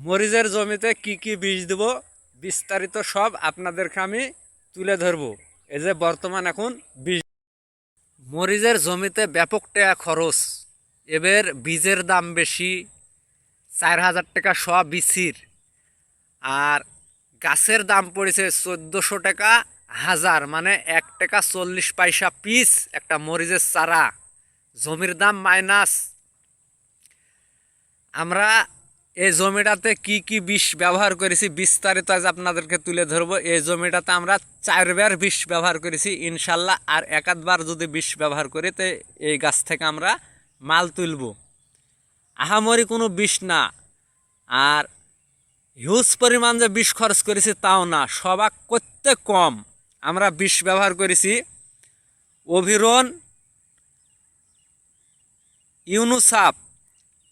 মরিচের জমিতে কি কি বীজ দেব, বিস্তারিত সব আপনাদেরকে আমি তুলে ধরবো। এই যে বর্তমান এখন বীজ। মরিচের জমিতে ব্যাপক টাকা খরচ। এবার বীজের দাম বেশি, চার হাজার টাকা শ বিসির আর গাছের দাম পড়েছে চোদ্দোশো টাকা হাজার মানে এক টাকা চল্লিশ পয়সা পিস একটা মরিচের চারা। জমির দাম মাইনাস। আমরা এই জমিটাতে কি কি বিষ ব্যবহার করেছি বিস্তারিত আজ আপনাদেরকে তুলে ধরবো। এই জমিটাতে আমরা চারবার বিষ ব্যবহার করেছি, ইনশাল্লাহ। আর একাধবার যদি বিষ ব্যবহার করি, তো এই গাছ থেকে আমরা মাল তুলব। আহামরি কোনো বিষ না। আর হিউজ পরিমাণ যে বিষ খরচ করেছি, তাও না। সবাক করতে কম। আমরা বিষ ব্যবহার করেছি অভিরন ইউনুসাপ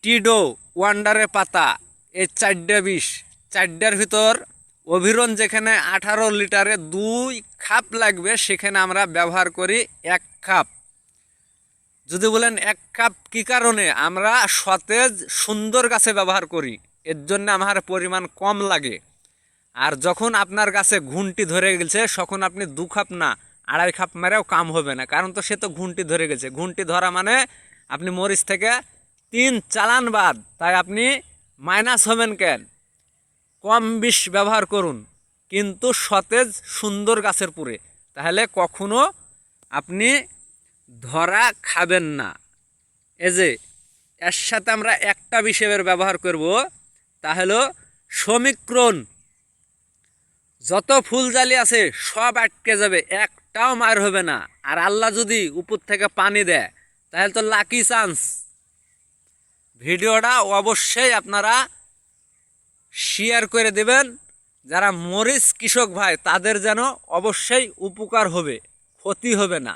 টিডো ওয়ান্ডারের পাতা এই চারটে বিষ। চারটার ভিতর অভিরন যেখানে আঠারো লিটারে দুই খাপ লাগবে, সেখানে আমরা ব্যবহার করি এক কাপ যদি বলেন এক কাপ কী কারণে? আমরা সতেজ, সুন্দর গাছে ব্যবহার করি। এর জন্য আমার পরিমাণ কম লাগে। আর যখন আপনার গাছে ঘুনটি ধরে গেছে, তখন আপনি দু খাপ না, আড়াই খাপ মেরেও কাম হবে না। কারণ তো সে তো ঘুনটি ধরে গেছে। ঘুনটি ধরা মানে আপনি মরিচ থেকে তিন চালান বাদ, তাই আপনি মাইনাস হবেন কেন? কম বিষ ব্যবহার করুন, কিন্তু সতেজ সুন্দর গাছের পুরে। তাহলে কখনো আপনি ধরা খাবেন না। এই যে, এর সাথে আমরা একটা বিষয়ের ব্যবহার করব, তা হলো সমীকরণ। যত ফুল জালি আছে, সব আটকে যাবে, একটাও মার হবে না। আর আল্লাহ যদি উপর থেকে পানি দেয়, তাহলে তো লাকি চান্স ভিডিওটা অবশ্যই আপনারা শেয়ার করে দেবেন। যারা মরিচ কৃষক ভাই, তাদের যেন অবশ্যই উপকার হবে, ক্ষতি হবে না।